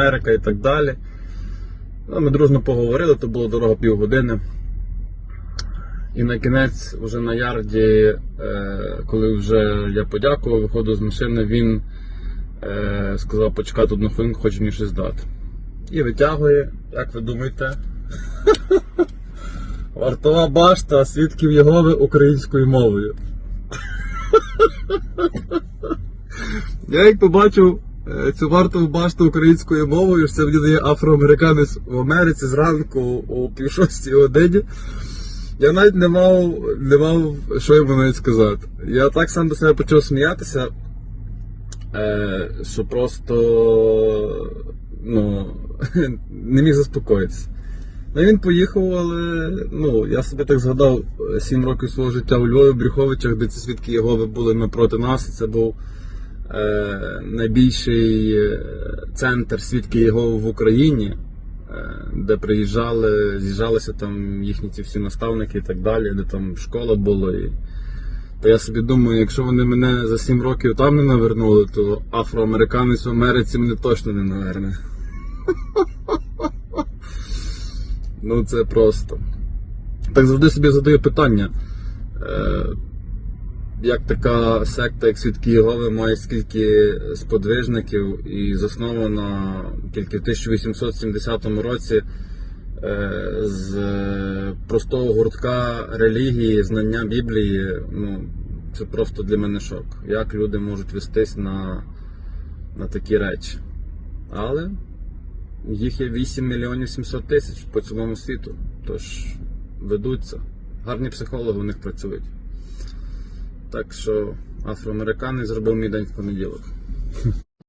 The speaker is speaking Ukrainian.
Америка і так далі. Ми дружно поговорили, то була дорога півгодини. І на кінець, вже на ярді, е, коли вже я подякував, виходив з машини, він е, сказав почекати одну хвилинку, хоче мені щось дати. І витягує, як ви думаєте, вартова башта свідків Єгови українською мовою. Я як побачив цю вартову башту українською мовою, що це мені дає афроамериканець в Америці зранку о пів шостій годині. Я навіть не мав, не мав що йому навіть сказати. Я так сам до себе почав сміятися, е, що просто ну, не міг заспокоїтися. Ну він поїхав, але ну, я собі так згадав 7 років свого життя у Львові, в Брюховичах, де ці свідки Єгови були напроти нас. І це був е, найбільший е, центр свідки Єгови в Україні, е, де приїжджали, з'їжджалися там їхні ці всі наставники і так далі, де там школа була. І... То я собі думаю, якщо вони мене за 7 років там не навернули, то афроамериканець в Америці мене точно не наверне. Ну це просто. Так завжди собі задаю питання. Е, як така секта, як свідки Єгови, має скільки сподвижників і заснована тільки в 1870 році е, з простого гуртка релігії, знання Біблії. Ну, це просто для мене шок. Як люди можуть вестись на, на такі речі. Але їх є 8 мільйонів 700 тисяч по цілому світу. Тож ведуться. Гарні психологи у них працюють. Так що афроамериканець зробив мій день в понеділок.